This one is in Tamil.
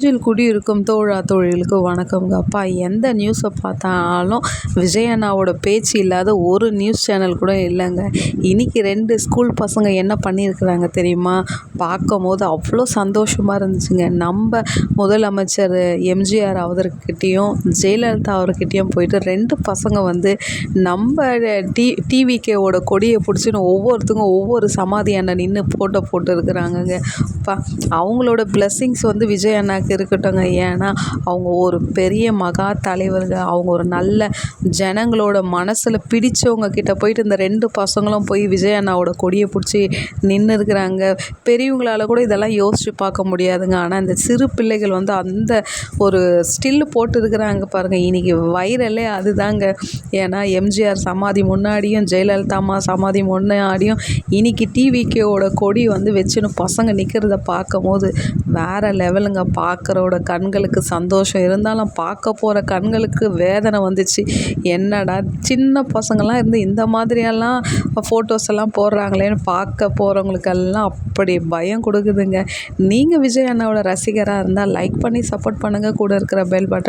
நெஞ்சில் குடியிருக்கும் தோழா தோழிகளுக்கு வணக்கம்ங்க அப்பா எந்த நியூஸை பார்த்தாலும் விஜய் அண்ணாவோட பேச்சு இல்லாத ஒரு நியூஸ் சேனல் கூட இல்லைங்க. இன்னைக்கு ரெண்டு ஸ்கூல் பசங்க என்ன பண்ணியிருக்கிறாங்க தெரியுமா? பார்க்கும் போது அவ்வளோ சந்தோஷமாக இருந்துச்சுங்க. நம்ம முதலமைச்சர் எம்ஜிஆர் அவர்கிட்டையும் ஜெயலலிதா அவர்கிட்டையும் போயிட்டு ரெண்டு பசங்க வந்து நம்ம டி டிவிகேவோட கொடியை பிடிச்சின்னு ஒவ்வொருத்தங்க ஒவ்வொரு சமாதி அண்ணன் நின்று ஃபோட்டோ போட்டு இருக்கிறாங்கங்க அப்பா அவங்களோட பிளஸ்ஸிங்ஸ் வந்து விஜய் அண்ணாக்கு இருக்கட்டுங்க ஏன்னா அவங்க ஒரு பெரிய மகா தலைவருங்க. அவங்க ஒரு நல்ல ஜனங்களோட மனசில் பிடிச்சவங்க கிட்ட போயிட்டு இந்த ரெண்டு பசங்களும் போய் விஜய் அண்ணாவோட கொடியை பிடிச்சி நின்று இருக்கிறாங்க. பெரியவங்களால கூட இதெல்லாம் யோசித்து பார்க்க முடியாதுங்க. ஆனால் இந்த சிறு பிள்ளைகள் வந்து அந்த ஒரு ஸ்டில்லு போட்டு இருக்கிறாங்க பாருங்கள் இன்றைக்கி வைரலே அதுதாங்க. ஏன்னா எம்ஜிஆர் சமாதி முன்னாடியும் ஜெயலலிதா அம்மா சமாதி முன்னாடியும் இன்றைக்கி டிவிகேவோட கொடி வந்து வச்சுன்னு பசங்க நிற்கிறத பார்க்கும் போது வேறு லெவலுங்க. பார்க்குறோட கண்களுக்கு சந்தோஷம். இருந்தாலும் பார்க்க போகிற கண்களுக்கு வேதனை வந்துச்சு. என்னடா சின்ன பசங்கள்லாம் இருந்து இந்த மாதிரியெல்லாம் ஃபோட்டோஸ் எல்லாம் போடுறாங்களேன்னு பார்க்க போகிறவங்களுக்கெல்லாம் அப்படி பயம் கொடுக்குதுங்க. நீங்கள் விஜய் அண்ணாவோட ரசிகராக இருந்தால் லைக் பண்ணி சப்போர்ட் பண்ணுங்கள் கூட இருக்கிற பெல் பட்டன்